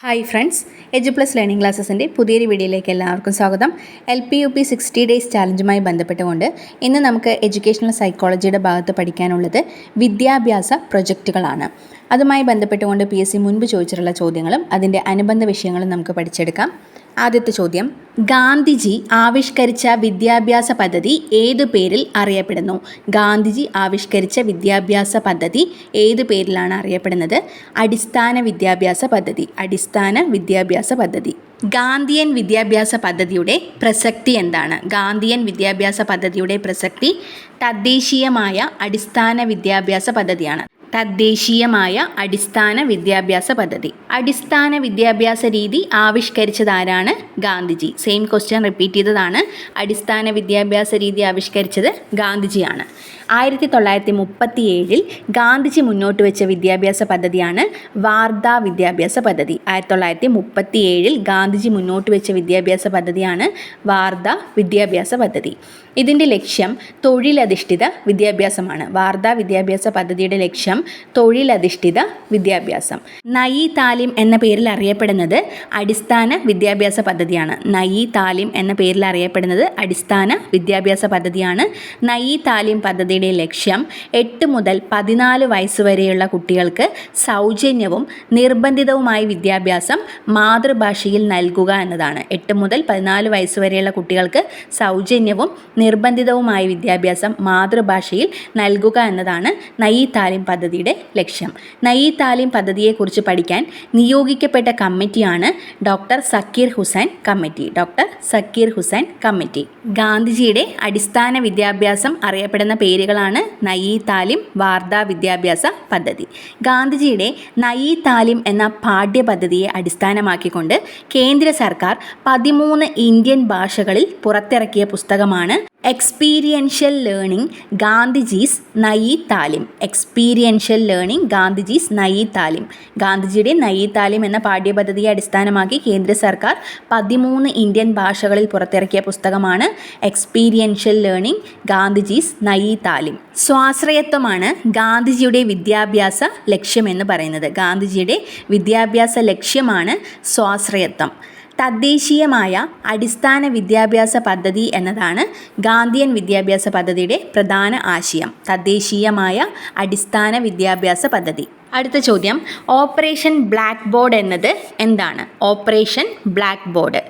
Hi friends edu plus learning ക്ലാസ്സസിന്റെ പുതിയൊരു വീഡിയോയിലേക്ക് എല്ലാവർക്കും സ്വാഗതം. L P U P sixty days ചാലഞ്ചുമായി ബന്ധപ്പെട്ടുകൊണ്ട് ഇന്ന് നമുക്ക് എഡ്യൂക്കേഷണൽ സൈക്കോളജിയുടെ ഭാഗത്ത് പഠിക്കാനുള്ളത് വിദ്യാഭ്യാസ പ്രൊജക്റ്റുകളാണ് അതുമായി ബന്ധപ്പെട്ടുകൊണ്ട് പി എസ് സി മുൻപ് ചോദിച്ചിട്ടുള്ള ചോദ്യങ്ങളും അതിന്റെ അനുബന്ധ വിഷയങ്ങളും നമുക്ക് പഠിച്ചെടുക്കാം. ആദ്യത്തെ ചോദ്യം. ഗാന്ധിജി ആവിഷ്കരിച്ച വിദ്യാഭ്യാസ പദ്ധതി ഏതു പേരിൽ അറിയപ്പെടുന്നു? ഗാന്ധിജി ആവിഷ്കരിച്ച വിദ്യാഭ്യാസ പദ്ധതി ഏതു പേരിലാണ് അറിയപ്പെടുന്നത്? അടിസ്ഥാന വിദ്യാഭ്യാസ പദ്ധതി. അടിസ്ഥാന വിദ്യാഭ്യാസ പദ്ധതി. ഗാന്ധിയൻ വിദ്യാഭ്യാസ പദ്ധതിയുടെ പ്രസക്തി എന്താണ്? ഗാന്ധിയൻ വിദ്യാഭ്യാസ പദ്ധതിയുടെ പ്രസക്തി തദ്ദേശീയമായ അടിസ്ഥാന വിദ്യാഭ്യാസ പദ്ധതിയാണ്. തദ്ദേശീയമായ അടിസ്ഥാന വിദ്യാഭ്യാസ പദ്ധതി. അടിസ്ഥാന വിദ്യാഭ്യാസ രീതി ആവിഷ്കരിച്ചതാരാണ് ഗാന്ധിജി? സെയിം ക്വസ്റ്റ്യൻ റിപ്പീറ്റ് ചെയ്തതാണ്. അടിസ്ഥാന വിദ്യാഭ്യാസ രീതി ആവിഷ്കരിച്ചത് ഗാന്ധിജിയാണ്. ആയിരത്തി തൊള്ളായിരത്തി മുപ്പത്തി ഏഴിൽ ഗാന്ധിജി മുന്നോട്ട് വെച്ച വിദ്യാഭ്യാസ പദ്ധതിയാണ് വാർദ്ധാ വിദ്യാഭ്യാസ പദ്ധതി. ആയിരത്തി തൊള്ളായിരത്തി മുപ്പത്തി ഏഴിൽ ഗാന്ധിജി മുന്നോട്ട് വെച്ച വിദ്യാഭ്യാസ പദ്ധതിയാണ് വാർധ വിദ്യാഭ്യാസ പദ്ധതി. ഇതിന്റെ ലക്ഷ്യം തൊഴിലധിഷ്ഠിത വിദ്യാഭ്യാസമാണ്. വാർധ വിദ്യാഭ്യാസ പദ്ധതിയുടെ ലക്ഷ്യം തൊഴിലധിഷ്ഠിത വിദ്യാഭ്യാസം. നയി താലിം എന്ന പേരിൽ അറിയപ്പെടുന്നത് അടിസ്ഥാന വിദ്യാഭ്യാസ പദ്ധതിയാണ്. നയി താലിം എന്ന പേരിൽ അറിയപ്പെടുന്നത് അടിസ്ഥാന വിദ്യാഭ്യാസ പദ്ധതിയാണ്. നയി താലിം പദ്ധതിയുടെ ലക്ഷ്യം എട്ട് മുതൽ പതിനാല് വയസ്സ് വരെയുള്ള കുട്ടികൾക്ക് സൗജന്യവും നിർബന്ധിതവുമായ വിദ്യാഭ്യാസം മാതൃഭാഷയിൽ നൽകുക എന്നതാണ്. എട്ട് മുതൽ പതിനാല് വയസ്സ് വരെയുള്ള കുട്ടികൾക്ക് സൗജന്യവും നിർബന്ധിതവുമായ വിദ്യാഭ്യാസം മാതൃഭാഷയിൽ നൽകുക എന്നതാണ് നയി താലിം പദ്ധതിയുടെ ലക്ഷ്യം. നയി താലിം പദ്ധതിയെക്കുറിച്ച് പഠിക്കാൻ നിയോഗിക്കപ്പെട്ട കമ്മിറ്റിയാണ് doctor Zakir Hussain committee. Doctor Zakir Hussain committee. ഗാന്ധിജിയുടെ അടിസ്ഥാന വിദ്യാഭ്യാസം അറിയപ്പെടുന്ന പേരുകളാണ് നയി താലിം വാർത്താ വിദ്യാഭ്യാസ പദ്ധതി. ഗാന്ധിജിയുടെ നയി താലിം എന്ന പാഠ്യപദ്ധതിയെ അടിസ്ഥാനമാക്കിക്കൊണ്ട് കേന്ദ്ര സർക്കാർ പതിമൂന്ന് ഇന്ത്യൻ ഭാഷകളിൽ പുറത്തിറക്കിയ പുസ്തകമാണ് experiential learning Gandhiji's Nai Talim experiential learning Gandhiji's Nai Talim ഗാന്ധിജിയുടെ നയി താലിം എന്ന പാഠ്യപദ്ധതിയെ അടിസ്ഥാനമാക്കി കേന്ദ്ര സർക്കാർ പതിമൂന്ന് ഇന്ത്യൻ ഭാഷകളിൽ പുറത്തിറക്കിയ പുസ്തകമാണ് എക്സ്പീരിയൻഷ്യൽ ലേണിംഗ് ഗാന്ധിജീസ് നയി താലിം സ്വാശ്രയത്വമാണ് ഗാന്ധിജിയുടെ വിദ്യാഭ്യാസ ലക്ഷ്യമെന്ന് പറയുന്നത്. ഗാന്ധിജിയുടെ വിദ്യാഭ്യാസ ലക്ഷ്യമാണ് സ്വാശ്രയത്വം. തദ്ദേശീയമായ അടിസ്ഥാന വിദ്യാഭ്യാസ പദ്ധതി എന്നതാണ് ഗാന്ധിയൻ വിദ്യാഭ്യാസ പദ്ധതിയുടെ പ്രധാന ആശയം. തദ്ദേശീയമായ അടിസ്ഥാന വിദ്യാഭ്യാസ പദ്ധതി. അടുത്ത ചോദ്യം. ഓപ്പറേഷൻ ബ്ലാക്ക് ബോർഡ് എന്നത് എന്താണ്? ഓപ്പറേഷൻ ബ്ലാക്ക് ബോർഡ്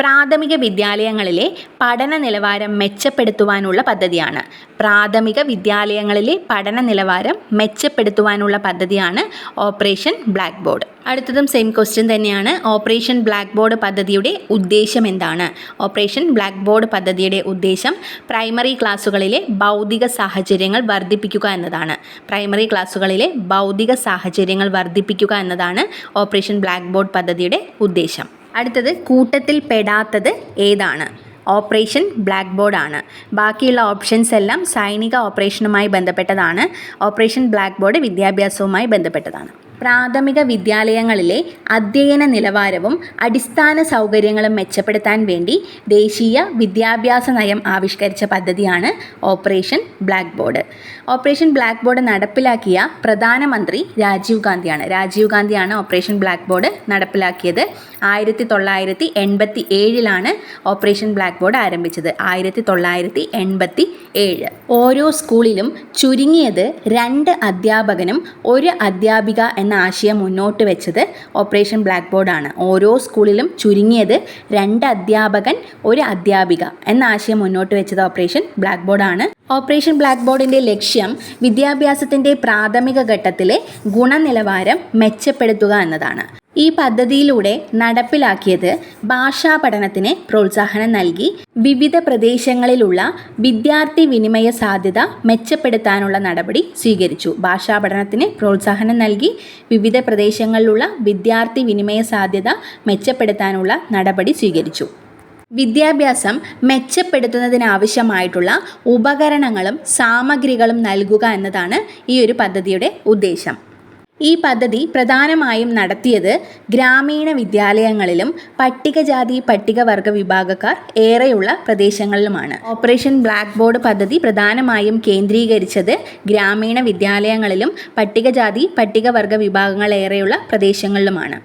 പ്രാഥമിക വിദ്യാലയങ്ങളിലെ പഠന നിലവാരം മെച്ചപ്പെടുത്തുവാനുള്ള പദ്ധതിയാണ്. പ്രാഥമിക വിദ്യാലയങ്ങളിലെ പഠന നിലവാരം മെച്ചപ്പെടുത്തുവാനുള്ള പദ്ധതിയാണ് ഓപ്പറേഷൻ ബ്ലാക്ക് ബോർഡ് അടുത്തതും സെയിം ക്വസ്റ്റ്യൻ തന്നെയാണ്. ഓപ്പറേഷൻ ബ്ലാക്ക് ബോർഡ് പദ്ധതിയുടെ ഉദ്ദേശം എന്താണ്? ഓപ്പറേഷൻ ബ്ലാക്ക് ബോർഡ് പദ്ധതിയുടെ ഉദ്ദേശം പ്രൈമറി ക്ലാസ്സുകളിലെ ഭൗതിക സാഹചര്യങ്ങൾ വർദ്ധിപ്പിക്കുക എന്നതാണ്. പ്രൈമറി ക്ലാസ്സുകളിലെ ഭൗതിക സാഹചര്യങ്ങൾ വർദ്ധിപ്പിക്കുക എന്നതാണ് ഓപ്പറേഷൻ ബ്ലാക്ക് ബോർഡ് പദ്ധതിയുടെ ഉദ്ദേശം. അടുത്തത് കൂട്ടത്തിൽ പെടാത്തത് ഏതാണ്? ഓപ്പറേഷൻ ബ്ലാക്ക് ബോർഡ് ആണ്. ബാക്കിയുള്ള ഓപ്ഷൻസ് എല്ലാം സൈനിക ഓപ്പറേഷനുമായി ബന്ധപ്പെട്ടതാണ്. ഓപ്പറേഷൻ ബ്ലാക്ക് ബോർഡ് വിദ്യാഭ്യാസവുമായി ബന്ധപ്പെട്ടതാണ്. പ്രാഥമിക വിദ്യാലയങ്ങളിലെ അധ്യയന നിലവാരവും അടിസ്ഥാന സൗകര്യങ്ങളും മെച്ചപ്പെടുത്താൻ വേണ്ടി ദേശീയ വിദ്യാഭ്യാസ നയം ആവിഷ്കരിച്ച പദ്ധതിയാണ് operation black board operation black board നടപ്പിലാക്കിയ പ്രധാനമന്ത്രി രാജീവ് ഗാന്ധിയാണ്. രാജീവ് ഗാന്ധിയാണ് ഓപ്പറേഷൻ ബ്ലാക്ക് ബോർഡ് നടപ്പിലാക്കിയത്. ആയിരത്തി തൊള്ളായിരത്തി എൺപത്തി ഏഴിലാണ് ഓപ്പറേഷൻ ബ്ലാക്ക് ബോർഡ് ആരംഭിച്ചത്. ആയിരത്തി തൊള്ളായിരത്തി എൺപത്തി ഏഴ് ഓരോ സ്കൂളിലും ചുരുങ്ങിയത് രണ്ട് അധ്യാപകനും ഒരു അധ്യാപിക എന്ന ആശയം മുന്നോട്ട് വെച്ചത് ഓപ്പറേഷൻ ബ്ലാക്ക് ബോർഡാണ് ഓരോ സ്കൂളിലും ചുരുങ്ങിയത് രണ്ട് അധ്യാപകൻ ഒരു അധ്യാപിക എന്ന ആശയം മുന്നോട്ട് വെച്ചത് ഓപ്പറേഷൻ ബ്ലാക്ക് ബോർഡാണ് ഓപ്പറേഷൻ ബ്ലാക്ക് ബോർഡിന്റെ ലക്ഷ്യം വിദ്യാഭ്യാസത്തിന്റെ പ്രാഥമിക ഘട്ടത്തിലെ ഗുണനിലവാരം മെച്ചപ്പെടുത്തുക എന്നതാണ്. ഈ പദ്ധതിയിലൂടെ നടപ്പിലാക്കിയത് ഭാഷാ പഠനത്തിന് പ്രോത്സാഹനം നൽകി വിവിധ പ്രദേശങ്ങളിലുള്ള വിദ്യാർത്ഥി വിനിമയ സാധ്യത മെച്ചപ്പെടുത്താനുള്ള നടപടി സ്വീകരിച്ചു. ഭാഷാ പഠനത്തിന് പ്രോത്സാഹനം നൽകി വിവിധ പ്രദേശങ്ങളിലുള്ള വിദ്യാർത്ഥി വിനിമയ സാധ്യത മെച്ചപ്പെടുത്താനുള്ള നടപടി സ്വീകരിച്ചു. വിദ്യാഭ്യാസം മെച്ചപ്പെടുത്തുന്നതിനാവശ്യമായിട്ടുള്ള ഉപകരണങ്ങളും സാമഗ്രികളും നൽകുക എന്നതാണ് ഈ ഒരു പദ്ധതിയുടെ ഉദ്ദേശം. ഈ പദ്ധതി പ്രധാനമായും നടത്തിയത് ഗ്രാമീണ വിദ്യാലയങ്ങളിലും പട്ടികജാതി പട്ടികവർഗ വിഭാഗക്കാർ ഏറെയുള്ള പ്രദേശങ്ങളിലുമാണ്. ഓപ്പറേഷൻ ബ്ലാക്ക് ബോർഡ് പദ്ധതി പ്രധാനമായും കേന്ദ്രീകരിച്ചത് ഗ്രാമീണ വിദ്യാലയങ്ങളിലും പട്ടികജാതി പട്ടികവർഗ വിഭാഗങ്ങൾ ഏറെയുള്ള പ്രദേശങ്ങളിലുമാണ്.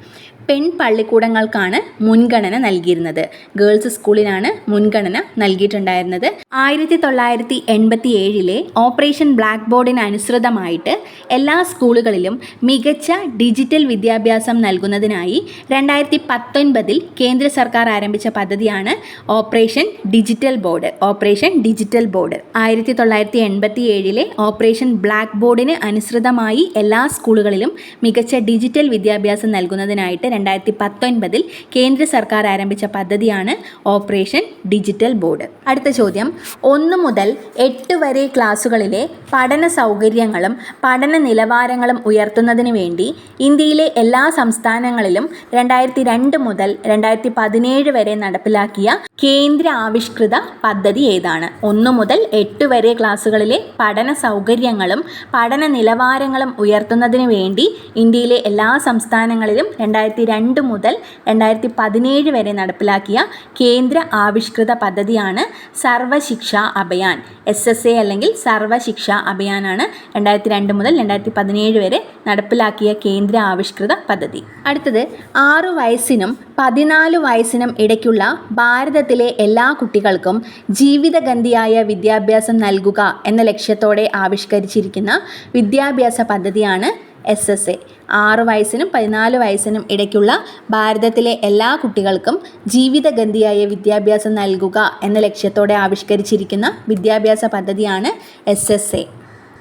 പെൺ പള്ളിക്കൂടങ്ങൾക്കാണ് മുൻഗണന നൽകിയിരുന്നത്. ഗേൾസ് സ്കൂളിനാണ് മുൻഗണന നൽകിയിട്ടുണ്ടായിരുന്നത്. ആയിരത്തി തൊള്ളായിരത്തി എൺപത്തി ഏഴിലെ ഓപ്പറേഷൻ ബ്ലാക്ക് ബോർഡിന് അനുസൃതമായിട്ട് എല്ലാ സ്കൂളുകളിലും മികച്ച ഡിജിറ്റൽ വിദ്യാഭ്യാസം നൽകുന്നതിനായി രണ്ടായിരത്തി പത്തൊൻപതിൽ കേന്ദ്ര സർക്കാർ ആരംഭിച്ച പദ്ധതിയാണ് operation digital board. Operation digital board. ആയിരത്തി തൊള്ളായിരത്തി എൺപത്തി ഏഴിലെ ഓപ്പറേഷൻ ബ്ലാക്ക് ബോർഡിന് അനുസൃതമായി എല്ലാ സ്കൂളുകളിലും മികച്ച ഡിജിറ്റൽ വിദ്യാഭ്യാസം നൽകുന്നതിനായിട്ട് രണ്ടായിരത്തി പത്തൊൻപതിൽ കേന്ദ്ര സർക്കാർ ആരംഭിച്ച പദ്ധതിയാണ് ഓപ്പറേഷൻ ഡിജിറ്റൽ ബോർഡ്. അടുത്ത ചോദ്യം. ഒന്ന് മുതൽ എട്ട് വരെ ക്ലാസ്സുകളിലെ പഠന സൗകര്യങ്ങളും പഠന നിലവാരങ്ങളും ഉയർത്തുന്നതിന് വേണ്ടി ഇന്ത്യയിലെ എല്ലാ സംസ്ഥാനങ്ങളിലും രണ്ടായിരത്തി രണ്ട് മുതൽ രണ്ടായിരത്തി പതിനേഴ് വരെ നടപ്പിലാക്കിയ കേന്ദ്ര ആവിഷ്കൃത പദ്ധതി ഏതാണ്? ഒന്ന് മുതൽ എട്ട് വരെ ക്ലാസ്സുകളിലെ പഠന സൗകര്യങ്ങളും പഠന നിലവാരങ്ങളും ഉയർത്തുന്നതിന് വേണ്ടി ഇന്ത്യയിലെ എല്ലാ സംസ്ഥാനങ്ങളിലും രണ്ടായിരത്തി രണ്ട് മുതൽ രണ്ടായിരത്തി പതിനേഴ് വരെ നടപ്പിലാക്കിയ കേന്ദ്ര ആവിഷ്കൃത പദ്ധതിയാണ് Sarva Shiksha Abhiyan. S S A അല്ലെങ്കിൽ സർവശിക്ഷ അഭയാനാണ് രണ്ടായിരത്തി രണ്ട് മുതൽ രണ്ടായിരത്തി പതിനേഴ് വരെ നടപ്പിലാക്കിയ കേന്ദ്ര ആവിഷ്കൃത പദ്ധതി. അടുത്തത് ആറു വയസ്സിനും പതിനാല് വയസ്സിനും ഇടയ്ക്കുള്ള ഭാരതത്തിലെ എല്ലാ കുട്ടികൾക്കും ജീവിതഗന്ധിയായ വിദ്യാഭ്യാസം നൽകുക എന്ന ലക്ഷ്യത്തോടെ ആവിഷ്കരിച്ചിരിക്കുന്ന വിദ്യാഭ്യാസ പദ്ധതിയാണ് എസ് എസ് എ. ആറ് വയസ്സിനും പതിനാല് വയസ്സിനും ഇടയ്ക്കുള്ള ഭാരതത്തിലെ എല്ലാ കുട്ടികൾക്കും ജീവിതഗന്ധിയായ വിദ്യാഭ്യാസം നൽകുക എന്ന ലക്ഷ്യത്തോടെ ആവിഷ്കരിച്ചിരിക്കുന്ന വിദ്യാഭ്യാസ പദ്ധതിയാണ് എസ് എസ് എ.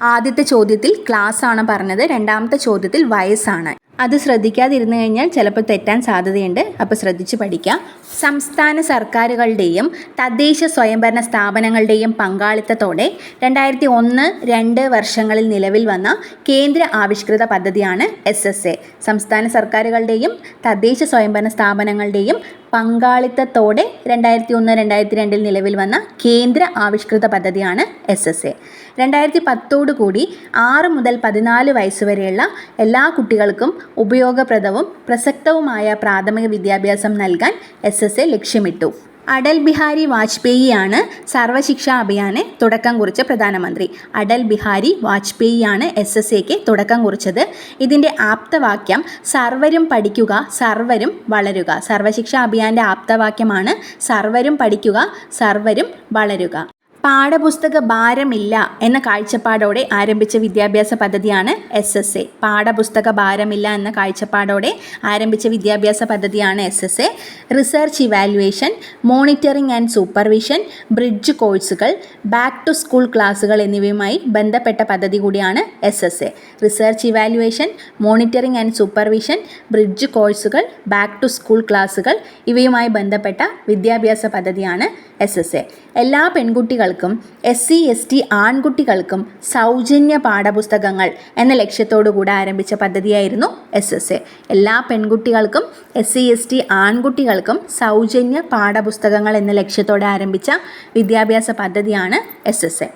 ആദ്യത്തെ ചോദ്യത്തിൽ ക്ലാസ് ആണ് പറഞ്ഞത്. രണ്ടാമത്തെ ചോദ്യത്തിൽ വയസ്സാണ്. അത് ശ്രദ്ധിക്കാതിരുന്നു കഴിഞ്ഞാൽ ചിലപ്പോൾ തെറ്റാൻ സാധ്യതയുണ്ട്. അപ്പോൾ ശ്രദ്ധിച്ച് പഠിക്കാം. സംസ്ഥാന സർക്കാരുകളുടെയും തദ്ദേശ സ്വയംഭരണ സ്ഥാപനങ്ങളുടെയും പങ്കാളിത്തത്തോടെ രണ്ടായിരത്തി ഒന്ന് രണ്ട് വർഷങ്ങളിൽ നിലവിൽ വന്ന കേന്ദ്ര ആവിഷ്കൃത പദ്ധതിയാണ് എസ് എസ് എ. സംസ്ഥാന സർക്കാരുകളുടെയും തദ്ദേശ സ്വയംഭരണ സ്ഥാപനങ്ങളുടെയും പങ്കാളിത്തത്തോടെ രണ്ടായിരത്തി ഒന്ന് രണ്ടായിരത്തി രണ്ടിൽ നിലവിൽ വന്ന കേന്ദ്ര ആവിഷ്കൃത പദ്ധതിയാണ് എസ് എസ് എ രണ്ടായിരത്തി പത്തോടു കൂടി ആറ് മുതൽ പതിനാല് വയസ്സുവരെയുള്ള എല്ലാ കുട്ടികൾക്കും ഉപയോഗപ്രദവും പ്രസക്തവുമായ പ്രാഥമിക വിദ്യാഭ്യാസം നൽകാൻ എസ് എസ് എ ലക്ഷ്യമിട്ടു. അടൽ ബിഹാരി വാജ്പേയിയാണ് സർവശിക്ഷാ അഭിയാന് തുടക്കം കുറിച്ച പ്രധാനമന്ത്രി. അടൽ ബിഹാരി വാജ്പേയിയാണ് എസ് എസ് എക്ക് തുടക്കം കുറിച്ചത്. ഇതിന്റെ ആപ്തവാക്യം സർവരും പഠിക്കുക സർവരും വളരുക. സർവശിക്ഷാ അഭിയാന്റെ ആപ്തവാക്യമാണ് സർവരും പഠിക്കുക സർവരും വളരുക. പാഠപുസ്തക ഭാരമില്ല എന്ന കാഴ്ചപ്പാടോടെ ആരംഭിച്ച വിദ്യാഭ്യാസ പദ്ധതിയാണ് എസ് എസ് എ പാഠപുസ്തക ഭാരമില്ല എന്ന കാഴ്ചപ്പാടോടെ ആരംഭിച്ച വിദ്യാഭ്യാസ പദ്ധതിയാണ് S S A research evaluation monitoring and supervision bridge കോഴ്സുകൾ ബാക്ക് ടു സ്കൂൾ ക്ലാസുകൾ എന്നിവയുമായി ബന്ധപ്പെട്ട പദ്ധതി കൂടിയാണ് S S A research evaluation monitoring and supervision bridge കോഴ്സുകൾ ബാക്ക് ടു സ്കൂൾ ക്ലാസുകൾ ഇവയുമായി ബന്ധപ്പെട്ട വിദ്യാഭ്യാസ പദ്ധതിയാണ് എസ് എസ് എ എല്ലാ പെൺകുട്ടികൾക്കും എസ് സി എസ് ടി ആൺകുട്ടികൾക്കും സൗജന്യ പാഠപുസ്തകങ്ങൾ എന്ന ലക്ഷ്യത്തോടു കൂടെ ആരംഭിച്ച പദ്ധതിയായിരുന്നു എസ് എസ് എ. എല്ലാ പെൺകുട്ടികൾക്കും എസ് സി എസ് ടി ആൺകുട്ടികൾക്കും സൗജന്യ പാഠപുസ്തകങ്ങൾ എന്ന ലക്ഷ്യത്തോടെ ആരംഭിച്ച വിദ്യാഭ്യാസ പദ്ധതിയാണ് എസ് എസ് എ.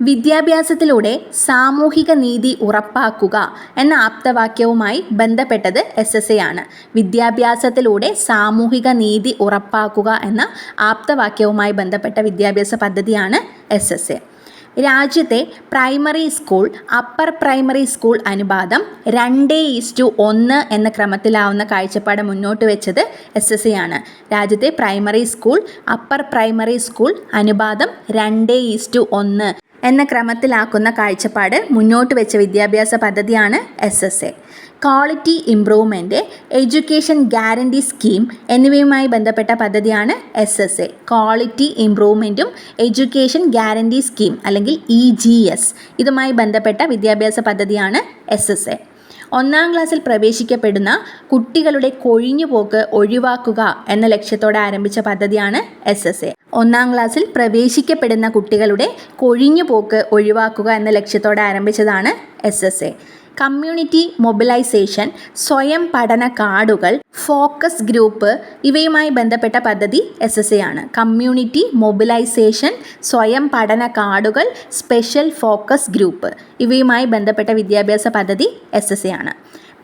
വിദ്യാഭ്യാസത്തിലൂടെ സാമൂഹിക നീതി ഉറപ്പാക്കുക എന്ന ആപ്തവാക്യവുമായി ബന്ധപ്പെട്ടത് എസ് എസ് എ ആണ്. വിദ്യാഭ്യാസത്തിലൂടെ സാമൂഹിക നീതി ഉറപ്പാക്കുക എന്ന ആപ്തവാക്യവുമായി ബന്ധപ്പെട്ട വിദ്യാഭ്യാസ പദ്ധതിയാണ് എസ് എസ് എ രാജ്യത്തെ primary school upper primary school അനുപാതം രണ്ട് ഈസ്റ്റു ഒന്ന് എന്ന ക്രമത്തിലാവുന്ന കാഴ്ചപ്പാട് മുന്നോട്ട് വെച്ചത് എസ് എസ് എ ആണ്. രാജ്യത്തെ primary school upper primary school അനുപാതം രണ്ട് ഈസ്റ്റു ഒന്ന് എന്ന ക്രമത്തിലാക്കുന്ന കാഴ്ചപ്പാട് മുന്നോട്ട് വെച്ച വിദ്യാഭ്യാസ പദ്ധതിയാണ് S S A quality improvement education guarantee scheme എന്നിവയുമായി ബന്ധപ്പെട്ട പദ്ധതിയാണ് എസ് എസ് എ ക്വാളിറ്റി ഇംപ്രൂവ്മെന്റും എഡ്യൂക്കേഷൻ ഗ്യാരണ്ടി സ്കീം അല്ലെങ്കിൽ ഇ ജി എസ് ഇതുമായി ബന്ധപ്പെട്ട വിദ്യാഭ്യാസ പദ്ധതിയാണ് എസ് എസ് എ ഒന്നാം ക്ലാസ്സിൽ പ്രവേശിക്കപ്പെടുന്ന കുട്ടികളുടെ കൊഴിഞ്ഞുപോക്ക് ഒഴിവാക്കുക എന്ന ലക്ഷ്യത്തോടെ ആരംഭിച്ച പദ്ധതിയാണ് എസ് എസ് എ ഒന്നാം ക്ലാസ്സിൽ പ്രവേശിക്കപ്പെടുന്ന കുട്ടികളുടെ കൊഴിഞ്ഞുപോക്ക് ഒഴിവാക്കുക എന്ന ലക്ഷ്യത്തോടെ ആരംഭിച്ചതാണ് S S A community mobilisation സ്വയം പഠന കാർഡുകൾ ഫോക്കസ് ഗ്രൂപ്പ് ഇവയുമായി ബന്ധപ്പെട്ട പദ്ധതി എസ് എസ് എ ആണ്. കമ്മ്യൂണിറ്റി മൊബിലൈസേഷൻ സ്വയം പഠന കാർഡുകൾ സ്പെഷ്യൽ ഫോക്കസ് ഗ്രൂപ്പ് ഇവയുമായി ബന്ധപ്പെട്ട വിദ്യാഭ്യാസ പദ്ധതി എസ് എസ് എ ആണ്.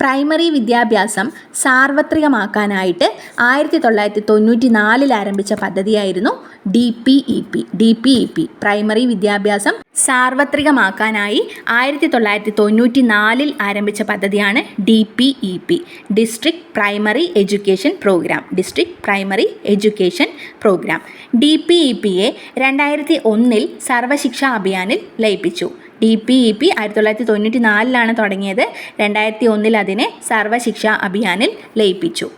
പ്രൈമറി വിദ്യാഭ്യാസം സാർവത്രികമാക്കാനായിട്ട് ആയിരത്തി തൊള്ളായിരത്തി തൊണ്ണൂറ്റി നാലിൽ ആരംഭിച്ച പദ്ധതിയായിരുന്നു D P E P D P E P primary വിദ്യാഭ്യാസം സാർവത്രികമാക്കാനായി ആയിരത്തി തൊള്ളായിരത്തി തൊണ്ണൂറ്റി നാലിൽ ആരംഭിച്ച പദ്ധതിയാണ് D P E P district primary education programme district primary education programme D P E പിയെ രണ്ടായിരത്തി ഒന്നിൽ സർവശിക്ഷാ അഭിയാനിൽ ലയിപ്പിച്ചു. ഡി പി ഇ പി ആയിരത്തി തൊള്ളായിരത്തി തൊണ്ണൂറ്റി നാലിലാണ് തുടങ്ങിയത്. രണ്ടായിരത്തി ഒന്നിൽ അതിനെ സർവശിക്ഷാ അഭിയാനിൽ ലയിപ്പിച്ചു.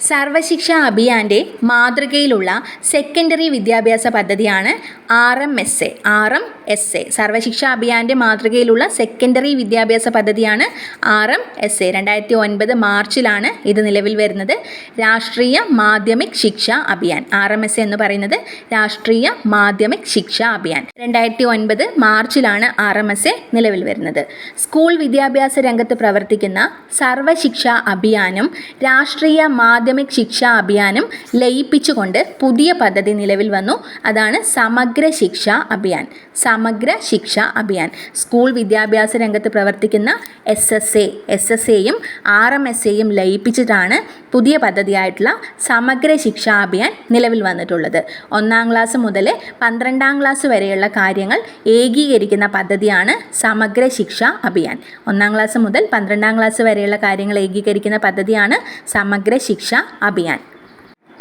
സർവശിക്ഷാ അഭിയാന്റെ മാതൃകയിലുള്ള സെക്കൻഡറി വിദ്യാഭ്യാസ പദ്ധതിയാണ് R M S A. R M S A. Sarva Shiksha അഭിയാന്റെ മാതൃകയിലുള്ള സെക്കൻഡറി വിദ്യാഭ്യാസ പദ്ധതിയാണ് ആർ എം എസ് എ. രണ്ടായിരത്തി ഒൻപത് മാർച്ചിലാണ് ഇത് നിലവിൽ വരുന്നത്. Rashtriya Madhyamik Shiksha Abhiyan. R M S A എന്ന് പറയുന്നത് രാഷ്ട്രീയ മാധ്യമിക് ശിക്ഷ അഭിയാൻ. രണ്ടായിരത്തി ഒൻപത് മാർച്ചിലാണ് ആർ എം എസ് എ നിലവിൽ വരുന്നത്. സ്കൂൾ വിദ്യാഭ്യാസ രംഗത്ത് പ്രവർത്തിക്കുന്ന സർവശിക്ഷ അഭിയാനും രാഷ്ട്രീയ മാധ്യമിക് ശിക്ഷാ അഭിയാനും ലയിപ്പിച്ചുകൊണ്ട് പുതിയ പദ്ധതി നിലവിൽ വന്നു. അതാണ് സമഗ്ര ശിക്ഷാ അഭിയാൻ. സമഗ്ര ശിക്ഷാ അഭിയാൻ. സ്കൂൾ വിദ്യാഭ്യാസ രംഗത്ത് പ്രവർത്തിക്കുന്ന S S A S S എയും ആർ എം എസ് എയും ലയിപ്പിച്ചിട്ടാണ് പുതിയ പദ്ധതിയായിട്ടുള്ള സമഗ്ര ശിക്ഷാ അഭിയാൻ നിലവിൽ വന്നിട്ടുള്ളത്. ഒന്നാം ക്ലാസ് മുതൽ പന്ത്രണ്ടാം ക്ലാസ് വരെയുള്ള കാര്യങ്ങൾ ഏകീകരിക്കുന്ന പദ്ധതിയാണ് സമഗ്ര ശിക്ഷാ അഭിയാൻ. ഒന്നാം ക്ലാസ് മുതൽ പന്ത്രണ്ടാം ക്ലാസ് വരെയുള്ള കാര്യങ്ങൾ ഏകീകരിക്കുന്ന പദ്ധതിയാണ് സമഗ്ര ശിക്ഷ അഭിയാൻ.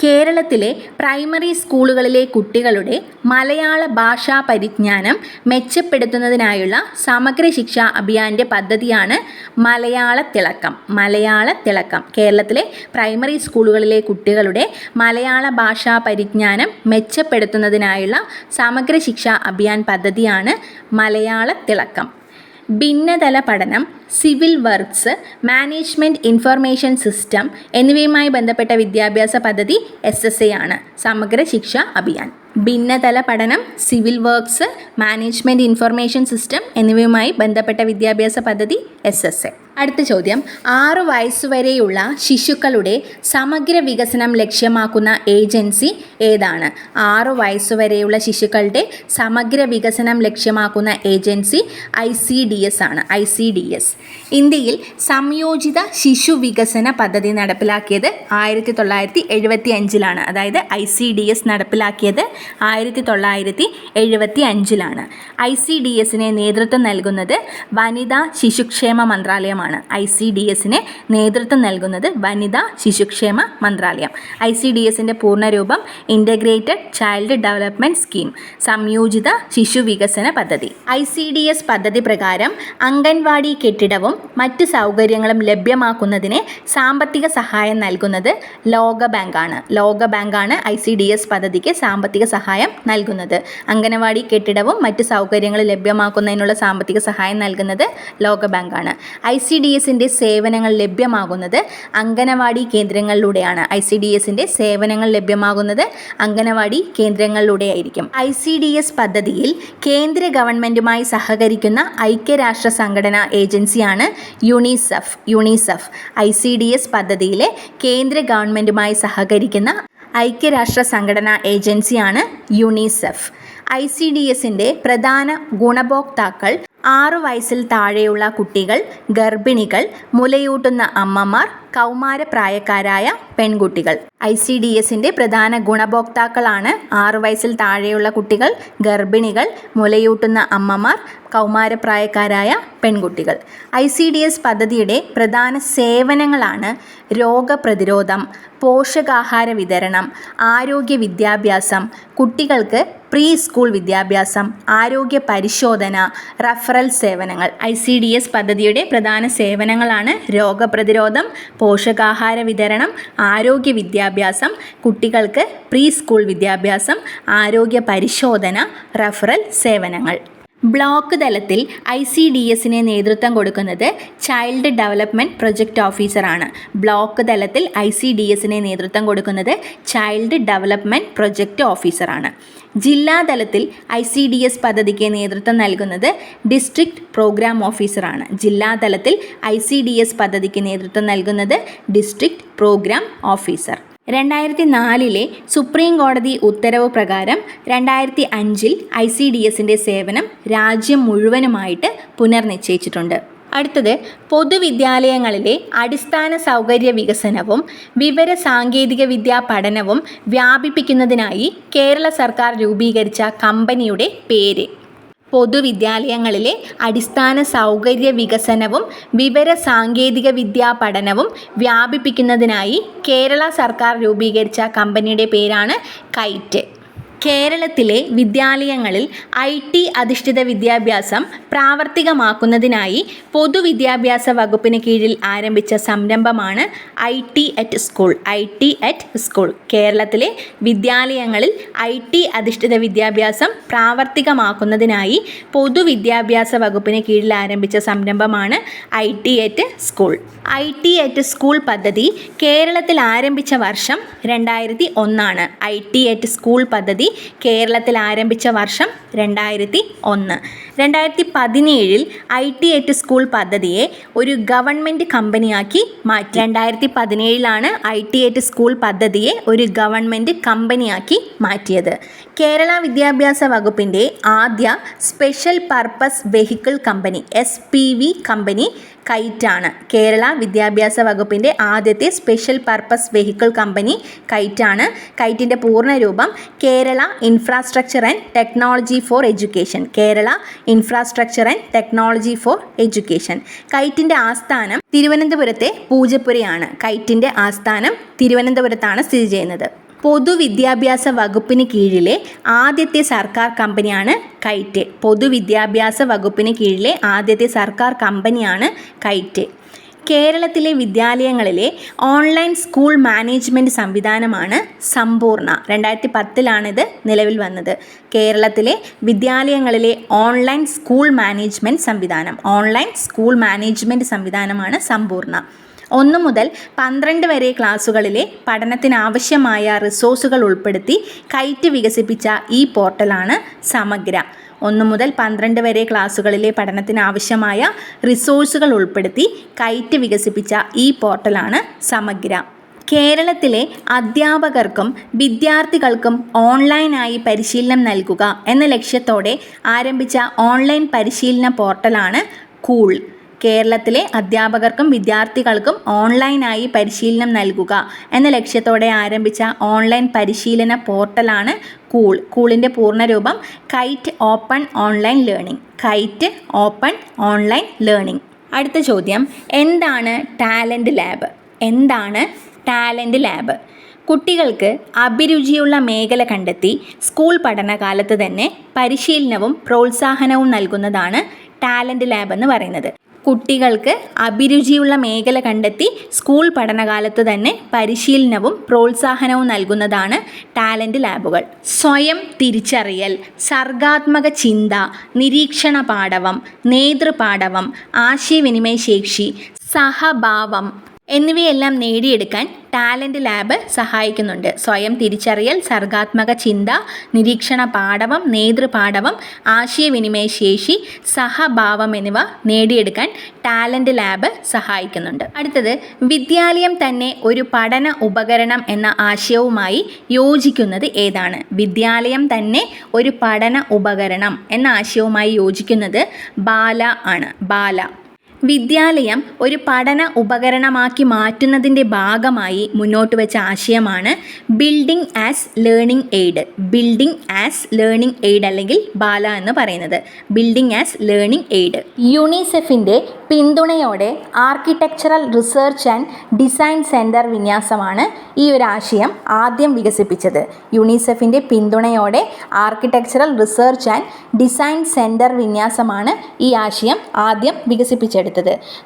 കേരളത്തിലെ പ്രൈമറി സ്കൂളുകളിലെ കുട്ടികളുടെ മലയാള ഭാഷാ പരിജ്ഞാനം മെച്ചപ്പെടുത്തുന്നതിനായുള്ള സമഗ്ര ശിക്ഷാ അഭിയാന്റെ പദ്ധതിയാണ് മലയാള തിളക്കം. മലയാള തിളക്കം. കേരളത്തിലെ പ്രൈമറി സ്കൂളുകളിലെ കുട്ടികളുടെ മലയാള ഭാഷാ പരിജ്ഞാനം മെച്ചപ്പെടുത്തുന്നതിനായുള്ള സമഗ്ര ശിക്ഷാ അഭിയാൻ പദ്ധതിയാണ് മലയാള തിളക്കം. ഭിന്നതല പഠനം civil works management information system എന്നിവയുമായി ബന്ധപ്പെട്ട വിദ്യാഭ്യാസ പദ്ധതി എസ് എസ് എ ആണ്. സമഗ്ര ശിക്ഷ അഭിയാൻ. ഭിന്നതല പഠനം civil works management information system എന്നിവയുമായി ബന്ധപ്പെട്ട വിദ്യാഭ്യാസ പദ്ധതി എസ് എസ് എ. അടുത്ത ചോദ്യം. ആറു വയസ്സുവരെയുള്ള ശിശുക്കളുടെ സമഗ്ര വികസനം ലക്ഷ്യമാക്കുന്ന ഏജൻസി ഏതാണ്? ആറു വയസ്സുവരെയുള്ള ശിശുക്കളുടെ സമഗ്ര വികസനം ലക്ഷ്യമാക്കുന്ന agency I C D S ആണ്. I C D S. ഇന്ത്യയിൽ സംയോജിത ശിശു വികസന പദ്ധതി നടപ്പിലാക്കിയത് ആയിരത്തി തൊള്ളായിരത്തി എഴുപത്തി അഞ്ചിലാണ് അതായത് ഐ സി ഡി എസ് നടപ്പിലാക്കിയത് ആയിരത്തി തൊള്ളായിരത്തി എഴുപത്തി അഞ്ചിലാണ് ഐ സി ഡി എസിനെ നേതൃത്വം നൽകുന്നത് വനിതാ ശിശുക്ഷേമ മന്ത്രാലയമാണ്. ഐ സി ഡി എസിന് നേതൃത്വം നൽകുന്നത് വനിതാ ശിശുക്ഷേമ മന്ത്രാലയം. ഐ സി ഡി എസിന്റെ പൂർണരൂപം ഇന്റഗ്രേറ്റഡ് ചൈൽഡ് ഡെവലപ്മെന്റ് സ്കീം സംയോജിത ശിശു വികസന പദ്ധതി. ഐ സി ഡി എസ് പദ്ധതി പ്രകാരം അംഗൻവാടി കെട്ടിടവും മറ്റ് സൗകര്യങ്ങളും ലഭ്യമാക്കുന്നതിന് സാമ്പത്തിക സഹായം നൽകുന്നത് ലോക ബാങ്കാണ് ലോക ബാങ്കാണ് ഐ സി ഡി എസ് പദ്ധതിക്ക് സാമ്പത്തിക സഹായം നൽകുന്നത്. അംഗനവാടി കെട്ടിടവും മറ്റ് സൗകര്യങ്ങളും ലഭ്യമാക്കുന്നതിനുള്ള സാമ്പത്തിക സഹായം നൽകുന്നത് ലോക ബാങ്കാണ് ഐ സി ഡി എസിന്റെ സേവനങ്ങൾ ലഭ്യമാകുന്നത് അംഗനവാടി കേന്ദ്രങ്ങളിലൂടെയാണ്. ഐ സി ഡി എസിന്റെ സേവനങ്ങൾ ലഭ്യമാകുന്നത് അംഗനവാടി കേന്ദ്രങ്ങളിലൂടെയായിരിക്കും. ഐ സി ഡി എസ് പദ്ധതിയിൽ കേന്ദ്ര ഗവൺമെന്റുമായി സഹകരിക്കുന്ന ഐക്യരാഷ്ട്ര സംഘടന ഏജൻസിയാണ് UNICEF. UNICEF I C D S പദ്ധതിയിലെ കേന്ദ്ര ഗവൺമെന്റുമായി സഹകരിക്കുന്ന ഐക്യരാഷ്ട്ര സംഘടനാ ഏജൻസിയാണ് യുണിസെഫ്. ഐ സി ഡി എസിന്റെ പ്രധാന ഗുണഭോക്താക്കൾ ആറു വയസ്സിൽ താഴെയുള്ള കുട്ടികൾ ഗർഭിണികൾ മുലയൂട്ടുന്ന അമ്മമാർ കൗമാരപ്രായക്കാരായ പെൺകുട്ടികൾ. ഐ സി ഡി എസിന്റെ പ്രധാന ഗുണഭോക്താക്കളാണ് ആറു വയസ്സിൽ താഴെയുള്ള കുട്ടികൾ ഗർഭിണികൾ മുലയൂട്ടുന്ന അമ്മമാർ കൗമാരപ്രായക്കാരായ പെൺകുട്ടികൾ. ഐ സി ഡി എസ് പദ്ധതിയുടെ പ്രധാന സേവനങ്ങളാണ് രോഗപ്രതിരോധം പോഷകാഹാര വിതരണം ആരോഗ്യ വിദ്യാഭ്യാസം കുട്ടികൾക്ക് പ്രീ സ്കൂൾ വിദ്യാഭ്യാസം ആരോഗ്യ പരിശോധന റഫറൽ സേവനങ്ങൾ. ഐ സി ഡി എസ് പദ്ധതിയുടെ പ്രധാന സേവനങ്ങളാണ് രോഗപ്രതിരോധം പോഷകാഹാര വിതരണം ആരോഗ്യ വിദ്യാഭ്യാസം കുട്ടികൾക്ക് പ്രീ സ്കൂൾ വിദ്യാഭ്യാസം ആരോഗ്യ പരിശോധന റഫറൽ സേവനങ്ങൾ. ബ്ലോക്ക് തലത്തിൽ ഐ സി ഡി എസിന് നേതൃത്വം കൊടുക്കുന്നത് ചൈൽഡ് ഡെവലപ്മെന്റ് പ്രൊജക്റ്റ് ഓഫീസറാണ് ബ്ലോക്ക് തലത്തിൽ ഐ സി ഡി എസിന് നേതൃത്വം കൊടുക്കുന്നത് ചൈൽഡ് ഡെവലപ്മെന്റ് പ്രൊജക്റ്റ് ഓഫീസറാണ് ജില്ലാതലത്തിൽ ഐ സി ഡി എസ് പദ്ധതിക്ക് നേതൃത്വം നൽകുന്നത് ഡിസ്ട്രിക്ട് പ്രോഗ്രാം ഓഫീസറാണ്. ജില്ലാതലത്തിൽ ഐ സി ഡി എസ് പദ്ധതിക്ക് നേതൃത്വം നൽകുന്നത് ഡിസ്ട്രിക്ട് പ്രോഗ്രാം ഓഫീസർ. രണ്ടായിരത്തി നാലിലെ സുപ്രീം കോടതി ഉത്തരവ് പ്രകാരം രണ്ടായിരത്തി അഞ്ചിൽ ഐ സി ഡി എസിന്റെ സേവനം രാജ്യം മുഴുവനുമായിട്ട് പുനർനിശ്ചയിച്ചിട്ടുണ്ട്. അടുത്തത് പൊതുവിദ്യാലയങ്ങളിലെ അടിസ്ഥാന സൗകര്യ വികസനവും വിവര സാങ്കേതിക വിദ്യാ പഠനവും വ്യാപിപ്പിക്കുന്നതിനായി കേരള സർക്കാർ രൂപീകരിച്ച കമ്പനിയുടെ പേര്. പൊതുവിദ്യാലയങ്ങളിലെ അടിസ്ഥാന സൗകര്യ വികസനവും വിവര സാങ്കേതിക വിദ്യാ പഠനവും വ്യാപിപ്പിക്കുന്നതിനായി കേരള സർക്കാർ രൂപീകരിച്ച കമ്പനിയുടെ പേരാണ് കൈറ്റ്. കേരളത്തിലെ വിദ്യാലയങ്ങളിൽ ഐ ടി അധിഷ്ഠിത വിദ്യാഭ്യാസം പ്രാവർത്തികമാക്കുന്നതിനായി പൊതുവിദ്യാഭ്യാസ വകുപ്പിന് കീഴിൽ ആരംഭിച്ച സംരംഭമാണ് I T at school. I T at school. കേരളത്തിലെ വിദ്യാലയങ്ങളിൽ ഐ ടി അധിഷ്ഠിത വിദ്യാഭ്യാസം പ്രാവർത്തികമാക്കുന്നതിനായി പൊതുവിദ്യാഭ്യാസ വകുപ്പിന് കീഴിൽ ആരംഭിച്ച സംരംഭമാണ് I T at school. I T at school പദ്ധതി കേരളത്തിൽ ആരംഭിച്ച വർഷം രണ്ടായിരത്തി ഒന്നാണ്. ഐ ടി അറ്റ് സ്കൂൾ പദ്ധതി കേരളത്തിൽ ആരംഭിച്ച വർഷം രണ്ടായിരത്തി ഒന്ന്. രണ്ടായിരത്തി പതിനേഴിൽ ഐ ടി എറ്റ് സ്കൂൾ പദ്ധതിയെ ഒരു ഗവൺമെന്റ് കമ്പനിയാക്കി മാറ്റി. രണ്ടായിരത്തി പതിനേഴിലാണ് ഐ ടി എറ്റ് സ്കൂൾ പദ്ധതിയെ ഒരു ഗവൺമെന്റ് കമ്പനിയാക്കി മാറ്റിയത്. കേരള വിദ്യാഭ്യാസ വകുപ്പിന്റെ ആദ്യ special purpose vehicle company S P V company കൈറ്റാണ്. Kerala വിദ്യാഭ്യാസ വകുപ്പിന്റെ ആദ്യത്തെ സ്പെഷ്യൽ പർപ്പസ് വെഹിക്കിൾ കമ്പനി കൈറ്റാണ്. കൈറ്റിന്റെ പൂർണരൂപം Kerala infrastructure and technology for education. Kerala infrastructure and technology for education. കൈറ്റിന്റെ ആസ്ഥാനം തിരുവനന്തപുരത്തെ പൂജപ്പുരയാണ്. കൈറ്റിന്റെ ആസ്ഥാനം തിരുവനന്തപുരത്താണ് സ്ഥിതി ചെയ്യുന്നത്. പൊതുവിദ്യാഭ്യാസ വകുപ്പിന് കീഴിലെ ആദ്യത്തെ സർക്കാർ കമ്പനിയാണ് കൈറ്റ്. പൊതുവിദ്യാഭ്യാസ വകുപ്പിന് കീഴിലെ ആദ്യത്തെ സർക്കാർ കമ്പനിയാണ് കൈറ്റ്. കേരളത്തിലെ വിദ്യാലയങ്ങളിലെ ഓൺലൈൻ സ്കൂൾ മാനേജ്മെന്റ് സംവിധാനമാണ് സമ്പൂർണ രണ്ടായിരത്തി പത്തിലാണിത് നിലവിൽ വന്നത്. കേരളത്തിലെ വിദ്യാലയങ്ങളിലെ ഓൺലൈൻ സ്കൂൾ മാനേജ്മെന്റ് സംവിധാനം. ഓൺലൈൻ സ്കൂൾ മാനേജ്മെന്റ് സംവിധാനമാണ് സമ്പൂർണ ഒന്ന് മുതൽ പന്ത്രണ്ട് വരെ ക്ലാസ്സുകളിലെ പഠനത്തിനാവശ്യമായ റിസോഴ്സുകൾ ഉൾപ്പെടുത്തി കൈറ്റ് വികസിപ്പിച്ച ഈ പോർട്ടലാണ് സമഗ്ര. ഒന്ന് മുതൽ പന്ത്രണ്ട് വരെ ക്ലാസ്സുകളിലെ പഠനത്തിനാവശ്യമായ റിസോഴ്സുകൾ ഉൾപ്പെടുത്തി കൈറ്റ് വികസിപ്പിച്ച ഈ പോർട്ടലാണ് സമഗ്ര. കേരളത്തിലെ അധ്യാപകർക്കും വിദ്യാർത്ഥികൾക്കും ഓൺലൈനായി പരിശീലനം നൽകുക എന്ന ലക്ഷ്യത്തോടെ ആരംഭിച്ച ഓൺലൈൻ പരിശീലന പോർട്ടലാണ് കൂൾ. കേരളത്തിലെ അധ്യാപകർക്കും വിദ്യാർത്ഥികൾക്കും ഓൺലൈനായി പരിശീലനം നൽകുക എന്ന ലക്ഷ്യത്തോടെ ആരംഭിച്ച ഓൺലൈൻ പരിശീലന പോർട്ടലാണ് കൂൾ. കൂളിന്റെ പൂർണരൂപം KITE open online learning. KITE open online learning. അടുത്ത ചോദ്യം. എന്താണ് ടാലന്റ് ലാബ്? എന്താണ് ടാലന്റ് ലാബ്? കുട്ടികൾക്ക് അഭിരുചിയുള്ള മേഖല കണ്ടെത്തി സ്കൂൾ പഠനകാലത്ത് തന്നെ പരിശീലനവും പ്രോത്സാഹനവും നൽകുന്നതാണ് ടാലന്റ് ലാബ് എന്ന് പറയുന്നത്. കുട്ടികൾക്ക് അഭിരുചിയുള്ള മേഖല കണ്ടെത്തി സ്കൂൾ പഠനകാലത്ത് തന്നെ പരിശീലനവും പ്രോത്സാഹനവും നൽകുന്നതാണ് ടാലന്റ് ലാബുകൾ. സ്വയം തിരിച്ചറിയൽ സർഗാത്മക ചിന്ത നിരീക്ഷണ പാഠവം നേതൃപാഠവം ആശയവിനിമയ ശേഷി സഹഭാവം എന്നിവയെല്ലാം നേടിയെടുക്കാൻ ടാലന്റ് ലാബ് സഹായിക്കുന്നുണ്ട്. സ്വയം തിരിച്ചറിയൽ സർഗാത്മക ചിന്ത നിരീക്ഷണ പാഠവം നേതൃപാഠവം ആശയവിനിമയ ശേഷി സഹഭാവം എന്നിവ നേടിയെടുക്കാൻ ടാലന്റ് ലാബ് സഹായിക്കുന്നുണ്ട്. അടുത്തത് വിദ്യാലയം തന്നെ ഒരു പഠന ഉപകരണം എന്ന ആശയവുമായി യോജിക്കുന്നത് ഏതാണ്? വിദ്യാലയം തന്നെ ഒരു പഠന ഉപകരണം എന്ന ആശയവുമായി യോജിക്കുന്നത് ബാല ആണ്. ബാല. വിദ്യാലയം ഒരു പഠന ഉപകരണമാക്കി മാറ്റുന്നതിന്റെ ഭാഗമായി മുന്നോട്ട് വെച്ച ആശയമാണ് building as learning aid building as learning aid അല്ലെങ്കിൽ ബാല എന്ന് പറയുന്നത്. ബിൽഡിംഗ് ആസ് ലേണിംഗ് എയ്ഡ് യുണിസെഫിന്റെ പിന്തുണയോടെ architectural research and design centre വിന്യാസമാണ് ഈ ഒരു ആശയം ആദ്യം വികസിപ്പിച്ചത്. യുണിസെഫിന്റെ പിന്തുണയോടെ architectural research and design centre വിന്യാസമാണ് ഈ ആശയം ആദ്യം വികസിപ്പിച്ചെടുത്തത്.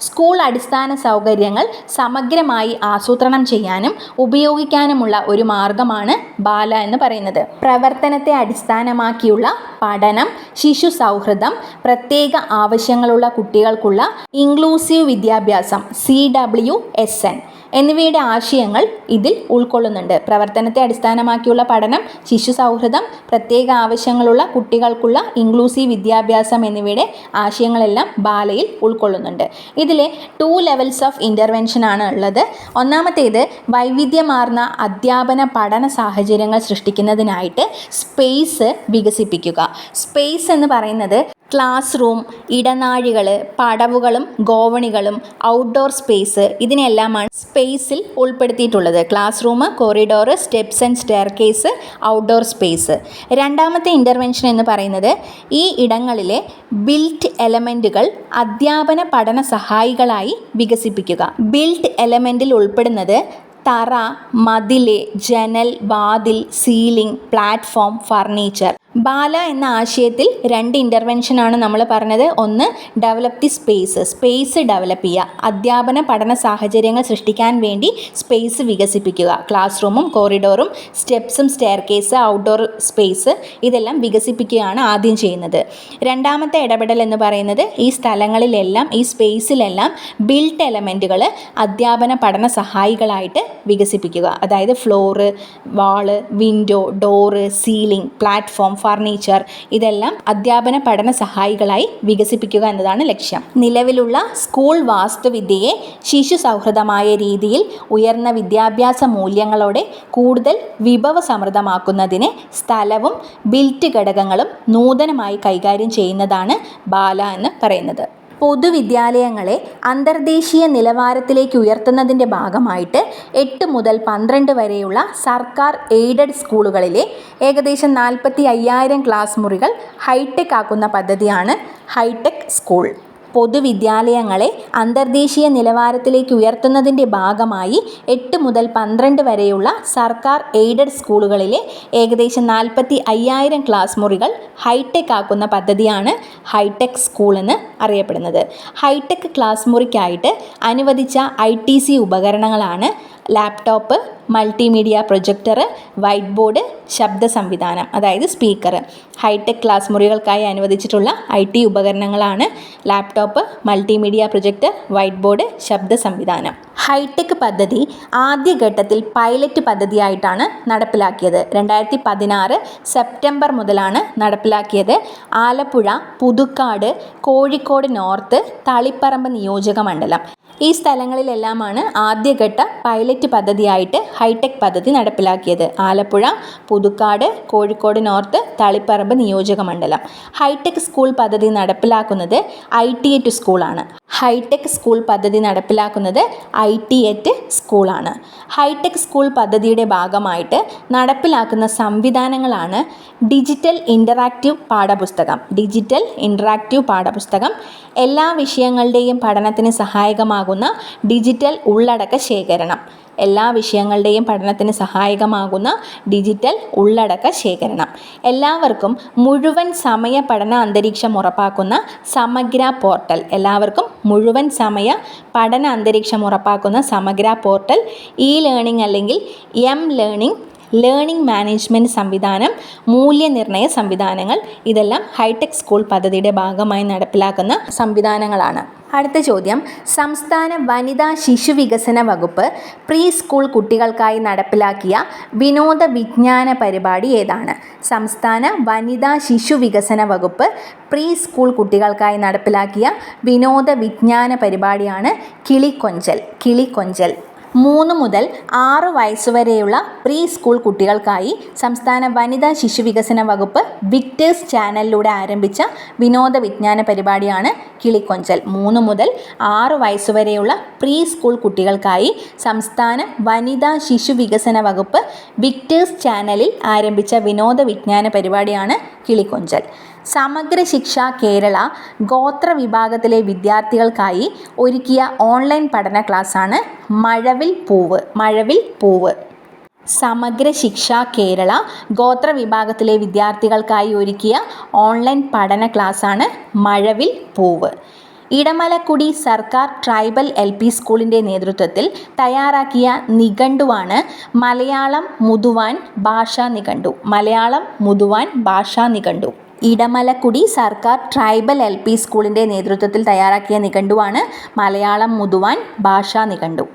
സ്കൂൾ അടിസ്ഥാന സൗകര്യങ്ങൾ സമഗ്രമായി ആസൂത്രണം ചെയ്യാനും ഉപയോഗിക്കാനുമുള്ള ഒരു മാർഗമാണ് ബാല എന്ന് പറയുന്നത്. പ്രവർത്തനത്തെ അടിസ്ഥാനമാക്കിയുള്ള പഠനം ശിശു സൗഹൃദം പ്രത്യേക ആവശ്യങ്ങളുള്ള കുട്ടികൾക്കുള്ള ഇൻക്ലൂസീവ് വിദ്യാഭ്യാസം സി ഡബ്ല്യു എസ് എൻ എന്നിവയുടെ ആശയങ്ങൾ ഇതിൽ ഉൾക്കൊള്ളുന്നുണ്ട്. പ്രവർത്തനത്തെ അടിസ്ഥാനമാക്കിയുള്ള പഠനം ശിശു സൗഹൃദം പ്രത്യേക ആവശ്യങ്ങളുള്ള കുട്ടികൾക്കുള്ള ഇൻക്ലൂസീവ് വിദ്യാഭ്യാസം എന്നിവയുടെ ആശയങ്ങളെല്ലാം ബാലയിൽ ഉൾക്കൊള്ളുന്നുണ്ട്. ഇതിൽ ടു ലെവൽസ് ഓഫ് ഇന്റർവെൻഷൻ ആണ് ഉള്ളത്. ഒന്നാമത്തേത് വൈവിധ്യമാർന്ന അധ്യാപന പഠന സാഹചര്യങ്ങൾ സൃഷ്ടിക്കുന്നതിനായിട്ട് സ്പേസ് വികസിപ്പിക്കുക. സ്പേസ് എന്ന് പറയുന്നത് ക്ലാസ് റൂം ഇടനാഴികൾ പടവുകളും ഗോവണികളും ഔട്ട്ഡോർ സ്പേസ് ഇതിനെല്ലാമാണ് സ്പേസിൽ ഉൾപ്പെടുത്തിയിട്ടുള്ളത്. Classroom corridor steps and staircase outdoor space രണ്ടാമത്തെ ഇന്റർവെൻഷൻ എന്ന് പറയുന്നത് ഈ ഇടങ്ങളിലെ ബിൽറ്റ് എലമെന്റുകൾ അധ്യാപന പഠന സഹായികളായി വികസിപ്പിക്കുക. ബിൽറ്റ് എലമെന്റിൽ ഉൾപ്പെടുന്നത് തറ മതിൽ ജനൽ വാതിൽ സീലിംഗ് പ്ലാറ്റ്ഫോം ഫർണിച്ചർ ബാല എന്ന ആശയത്തിൽ രണ്ട് ഇന്റർവെൻഷനാണ് നമ്മൾ പറഞ്ഞത്. ഒന്ന് develop the space space develop ചെയ്യുക. അധ്യാപന പഠന സാഹചര്യങ്ങൾ സൃഷ്ടിക്കാൻ വേണ്ടി സ്പേസ് വികസിപ്പിക്കുക. ക്ലാസ് റൂമും കോറിഡോറും സ്റ്റെപ്സും സ്റ്റെയർ കേസ് ഔട്ട്ഡോർ സ്പേസ് ഇതെല്ലാം വികസിപ്പിക്കുകയാണ് ആദ്യം ചെയ്യുന്നത്. രണ്ടാമത്തെ ഇടപെടൽ എന്ന് പറയുന്നത് ഈ സ്ഥലങ്ങളിലെല്ലാം ഈ സ്പേസിലെല്ലാം ബിൽട്ട് എലമെന്റുകൾ അധ്യാപന പഠന സഹായികളായിട്ട് വികസിപ്പിക്കുക. അതായത് floor wall window door ceiling platform furniture ഇതെല്ലാം അധ്യാപന പഠന സഹായികളായി വികസിപ്പിക്കുക എന്നതാണ് ലക്ഷ്യം. നിലവിലുള്ള സ്കൂൾ വാസ്തുവിദ്യയെ ശിശു സൗഹൃദമായ രീതിയിൽ ഉയർന്ന വിദ്യാഭ്യാസ മൂല്യങ്ങളോടെ കൂടുതൽ വിഭവ സമൃദ്ധമാക്കുന്നതിന് സ്ഥലവും ബിൽറ്റ് ഘടകങ്ങളും നൂതനമായി കൈകാര്യം ചെയ്യുന്നതാണ് ബാല എന്ന് പറയുന്നത്. പൊതുവിദ്യാലയങ്ങളെ അന്തർദേശീയ നിലവാരത്തിലേക്ക് ഉയർത്തുന്നതിന്റെ ഭാഗമായിട്ട് എട്ട് മുതൽ പന്ത്രണ്ട് വരെയുള്ള സർക്കാർ എയ്ഡഡ് സ്കൂളുകളിലെ ഏകദേശം നാൽപ്പത്തി അയ്യായിരം ക്ലാസ് മുറികൾ ഹൈടെക് ആക്കുന്ന പദ്ധതിയാണ് ഹൈടെക് സ്കൂൾ. പൊതുവിദ്യാലയങ്ങളെ അന്തർദേശീയ നിലവാരത്തിലേക്ക് ഉയർത്തുന്നതിന്റെ ഭാഗമായി എട്ട് മുതൽ പന്ത്രണ്ട് വരെയുള്ള സർക്കാർ എയ്ഡഡ് സ്കൂളുകളിലെ ഏകദേശം നാൽപ്പത്തി അയ്യായിരം ക്ലാസ് മുറികൾ ഹൈടെക് ആക്കുന്ന പദ്ധതിയാണ് ഹൈടെക് സ്കൂൾ എന്ന് അറിയപ്പെടുന്നത്. ഹൈടെക് ക്ലാസ് മുറിക്കായിട്ട് അനുവദിച്ച ഐ ടി സി ഉപകരണങ്ങളാണ് laptop multimedia projector whiteboard ശബ്ദ സംവിധാനം അതായത് സ്പീക്കർ ഹൈടെക് ക്ലാസ് മുറികൾക്കായി അനുവദിച്ചിട്ടുള്ള ഐ ടി ഉപകരണങ്ങളാണ് laptop multimedia projector whiteboard ശബ്ദ സംവിധാനം. ഹൈടെക് പദ്ധതി ആദ്യഘട്ടത്തിൽ പൈലറ്റ് പദ്ധതിയായിട്ടാണ് നടപ്പിലാക്കിയത്. രണ്ടായിരത്തി പതിനാറ് സെപ്റ്റംബർ മുതലാണ് നടപ്പിലാക്കിയത്. ആലപ്പുഴ പുതുക്കാട് കോഴിക്കോട് നോർത്ത് തളിപ്പറമ്പ് നിയോജക മണ്ഡലം. ഈ സ്ഥലങ്ങളിലെല്ലാമാണ് ആദ്യഘട്ട പൈലറ്റ് പദ്ധതിയായിട്ട് ഹൈടെക് പദ്ധതി നടപ്പിലാക്കിയത്. ആലപ്പുഴ പുതുക്കാട് കോഴിക്കോട് നോർത്ത് തളിപ്പറമ്പ് നിയോജക മണ്ഡലം. ഹൈടെക് സ്കൂൾ പദ്ധതി നടപ്പിലാക്കുന്നത് ഐ ടി എറ്റ് സ്കൂളാണ്. ഹൈടെക് സ്കൂൾ പദ്ധതി നടപ്പിലാക്കുന്നത് ഐ ടി എറ്റ് സ്കൂളാണ്. ഹൈടെക് സ്കൂൾ പദ്ധതിയുടെ ഭാഗമായിട്ട് നടപ്പിലാക്കുന്ന സംവിധാനങ്ങളാണ് ഡിജിറ്റൽ ഇന്ററാക്റ്റീവ് പാഠപുസ്തകം. ഡിജിറ്റൽ ഇന്ററാക്റ്റീവ് പാഠപുസ്തകം എല്ലാ വിഷയങ്ങളുടെയും പഠനത്തിന് സഹായകമാകുന്ന ഡിജിറ്റൽ ഉള്ളടക്ക ശേഖരണം. എല്ലാ വിഷയങ്ങളുടെയും പഠനത്തിന് സഹായകമാകുന്ന ഡിജിറ്റൽ ഉള്ളടക്ക ശേഖരണം. എല്ലാവർക്കും മുഴുവൻ സമയ പഠന അന്തരീക്ഷം ഉറപ്പാക്കുന്ന സമഗ്ര പോർട്ടൽ. എല്ലാവർക്കും മുഴുവൻ സമയ പഠന അന്തരീക്ഷം ഉറപ്പാക്കുന്ന സമഗ്ര പോർട്ടൽ. ഇ ലേണിംഗ് അല്ലെങ്കിൽ എം ലേണിംഗ് ലേണിംഗ് മാനേജ്മെന്റ് സംവിധാനം മൂല്യനിർണയ സംവിധാനങ്ങൾ ഇതെല്ലാം ഹൈടെക് സ്കൂൾ പദ്ധതിയുടെ ഭാഗമായി നടപ്പിലാക്കുന്ന സംവിധാനങ്ങളാണ്. അടുത്ത ചോദ്യം സംസ്ഥാന വനിതാ ശിശു വികസന വകുപ്പ് പ്രീ സ്കൂൾ കുട്ടികൾക്കായി നടപ്പിലാക്കിയ വിനോദ വിജ്ഞാന പരിപാടി ഏതാണ്? സംസ്ഥാന വനിതാ ശിശു വികസന വകുപ്പ് പ്രീ സ്കൂൾ കുട്ടികൾക്കായി നടപ്പിലാക്കിയ വിനോദ വിജ്ഞാന പരിപാടിയാണ് കിളിക്കൊഞ്ചൽ കിളിക്കൊഞ്ചൽ മൂന്ന് മുതൽ ആറ് വയസ്സുവരെയുള്ള പ്രീ സ്കൂൾ കുട്ടികൾക്കായി സംസ്ഥാന വനിതാ ശിശുവികസന വകുപ്പ് വിക്ടേഴ്സ് ചാനലിലൂടെ ആരംഭിച്ച വിനോദ വിജ്ഞാന പരിപാടിയാണ് കിളിക്കൊഞ്ചൽ. മൂന്ന് മുതൽ ആറ് വയസ്സുവരെയുള്ള പ്രീ സ്കൂൾ കുട്ടികൾക്കായി സംസ്ഥാന വനിതാ ശിശുവികസന വകുപ്പ് വിക്ടേഴ്സ് ചാനലിൽ ആരംഭിച്ച വിനോദ വിജ്ഞാന പരിപാടിയാണ് കിളിക്കൊഞ്ചൽ. സമഗ്ര ശിക്ഷ കേരള ഗോത്ര വിഭാഗത്തിലെ വിദ്യാർത്ഥികൾക്കായി ഒരുക്കിയ ഓൺലൈൻ പഠന ക്ലാസ്സാണ് മഴവിൽ പൂവ് മഴവിൽ പൂവ്. സമഗ്ര ശിക്ഷ കേരള ഗോത്ര വിഭാഗത്തിലെ വിദ്യാർത്ഥികൾക്കായി ഒരുക്കിയ ഓൺലൈൻ പഠന ക്ലാസ്സാണ് മഴവിൽ പൂവ്. ഇടമലക്കുടി സർക്കാർ ട്രൈബൽ എൽ പി സ്കൂളിന്റെ നേതൃത്വത്തിൽ തയ്യാറാക്കിയ നിഘണ്ടുവാണ് മലയാളം മുതുവാൻ ഭാഷാ നിഘണ്ടു. മലയാളം മുതുവാൻ ഭാഷാ നിഘണ്ടു. ഇടമലക്കുടി സർക്കാർ ട്രൈബൽ എൽ പി സ്കൂളിന്റെ നേതൃത്വത്തിൽ തയ്യാറാക്കിയ നിഘണ്ടുവാണ് മലയാളം മുതുവാൻ ഭാഷാ നിഘണ്ടു.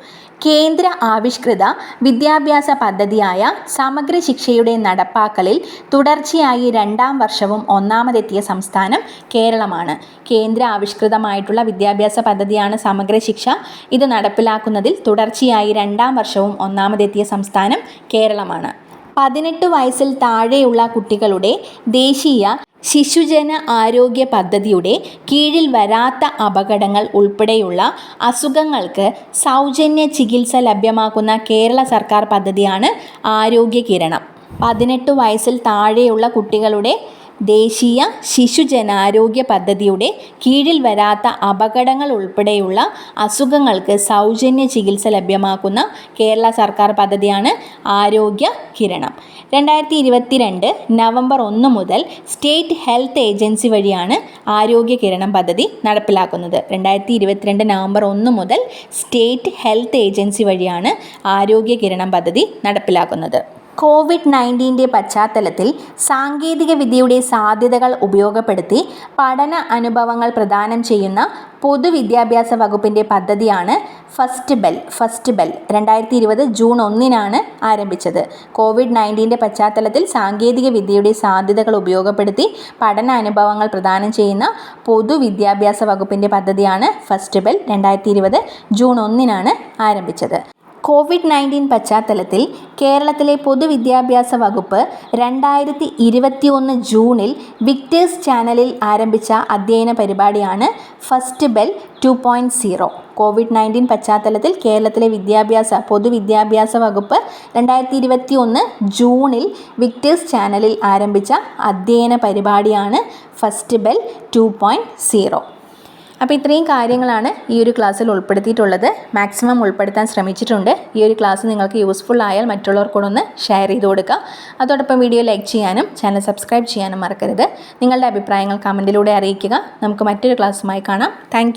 കേന്ദ്ര ആവിഷ്കൃത വിദ്യാഭ്യാസ പദ്ധതിയായ സമഗ്ര ശിക്ഷയുടെ നടപ്പാക്കലിൽ തുടർച്ചയായി രണ്ടാം വർഷവും ഒന്നാമതെത്തിയ സംസ്ഥാനം കേരളമാണ്. കേന്ദ്ര ആവിഷ്കൃതമായിട്ടുള്ള വിദ്യാഭ്യാസ പദ്ധതിയാണ് സമഗ്ര ശിക്ഷ. ഇത് നടപ്പിലാക്കുന്നതിൽ തുടർച്ചയായി രണ്ടാം വർഷവും ഒന്നാമതെത്തിയ സംസ്ഥാനം കേരളമാണ്. പതിനെട്ട് വയസ്സിൽ താഴെയുള്ള കുട്ടികളുടെ ദേശീയ ശിശുജന ആരോഗ്യ പദ്ധതിയുടെ കീഴിൽ വരാത്ത അപകടങ്ങൾ ഉൾപ്പെടെയുള്ള അസുഖങ്ങൾക്ക് സൗജന്യ ചികിത്സ ലഭ്യമാക്കുന്ന കേരള സർക്കാർ പദ്ധതിയാണ് ആരോഗ്യ കിരണം. പതിനെട്ട് വയസ്സിൽ താഴെയുള്ള കുട്ടികളുടെ ദേശീയ ശിശുജനാരോഗ്യ പദ്ധതിയുടെ കീഴിൽ വരാത്ത അപകടങ്ങൾ ഉൾപ്പെടെയുള്ള അസുഖങ്ങൾക്ക് സൗജന്യ ചികിത്സ ലഭ്യമാക്കുന്ന കേരള സർക്കാർ പദ്ധതിയാണ് ആരോഗ്യ കിരണം. രണ്ടായിരത്തി ഇരുപത്തിരണ്ട് നവംബർ ഒന്ന് മുതൽ സ്റ്റേറ്റ് ഹെൽത്ത് ഏജൻസി വഴിയാണ് ആരോഗ്യ കിരണം പദ്ധതി നടപ്പിലാക്കുന്നത്. രണ്ടായിരത്തി ഇരുപത്തിരണ്ട് നവംബർ ഒന്ന് മുതൽ സ്റ്റേറ്റ് ഹെൽത്ത് ഏജൻസി വഴിയാണ് ആരോഗ്യ കിരണം പദ്ധതി നടപ്പിലാക്കുന്നത്. കോവിഡ് നയന്റീന്റെ പശ്ചാത്തലത്തിൽ സാങ്കേതിക വിദ്യയുടെ സാധ്യതകൾ ഉപയോഗപ്പെടുത്തി പഠന അനുഭവങ്ങൾ പ്രദാനം ചെയ്യുന്ന പൊതുവിദ്യാഭ്യാസ വകുപ്പിന്റെ പദ്ധതിയാണ് ഫസ്റ്റ് ബെൽ ഫസ്റ്റ് ബെൽ. രണ്ടായിരത്തി ഇരുപത് ജൂൺ ഒന്നിനാണ് ആരംഭിച്ചത്. കോവിഡ് നയന്റീന്റെ പശ്ചാത്തലത്തിൽ സാങ്കേതിക വിദ്യയുടെ സാധ്യതകൾ ഉപയോഗപ്പെടുത്തി പഠന അനുഭവങ്ങൾ പ്രദാനം ചെയ്യുന്ന പൊതുവിദ്യാഭ്യാസ വകുപ്പിന്റെ പദ്ധതിയാണ് ഫസ്റ്റ് ബെൽ. രണ്ടായിരത്തി ഇരുപത് ജൂൺ ഒന്നിനാണ് ആരംഭിച്ചത്. കോവിഡ് നയന്റീൻ പശ്ചാത്തലത്തിൽ കേരളത്തിലെ പൊതുവിദ്യാഭ്യാസ വകുപ്പ് രണ്ടായിരത്തി ഇരുപത്തി ഒന്ന് ജൂണിൽ വിക്ടേഴ്സ് ചാനലിൽ ആരംഭിച്ച അധ്യയന പരിപാടിയാണ് first bell two point zero. COVID nineteen പശ്ചാത്തലത്തിൽ കേരളത്തിലെ വിദ്യാഭ്യാസ പൊതുവിദ്യാഭ്യാസ വകുപ്പ് രണ്ടായിരത്തി ഇരുപത്തി ഒന്ന് ജൂണിൽ വിക്ടേഴ്സ് ചാനലിൽ ആരംഭിച്ച അധ്യയന പരിപാടിയാണ് first bell two point zero. അപ്പോൾ ഇത്രയും കാര്യങ്ങളാണ് ഈ ഒരു ക്ലാസ്സിൽ ഉൾപ്പെടുത്തിയിട്ടുള്ളത്. മാക്സിമം ഉൾപ്പെടുത്താൻ ശ്രമിച്ചിട്ടുണ്ട്. ഈ ഒരു ക്ലാസ് നിങ്ങൾക്ക് യൂസ്ഫുൾ ആയാൽ മറ്റുള്ളവർക്കൂടെ ഒന്ന് ഷെയർ ചെയ്ത് കൊടുക്കുക. അതോടൊപ്പം വീഡിയോ ലൈക്ക് ചെയ്യാനും ചാനൽ സബ്സ്ക്രൈബ് ചെയ്യാനും മറക്കരുത്. നിങ്ങളുടെ അഭിപ്രായങ്ങൾ കമന്റിലൂടെ അറിയിക്കുക. നമുക്ക് മറ്റൊരു ക്ലാസ്സുമായി കാണാം. താങ്ക്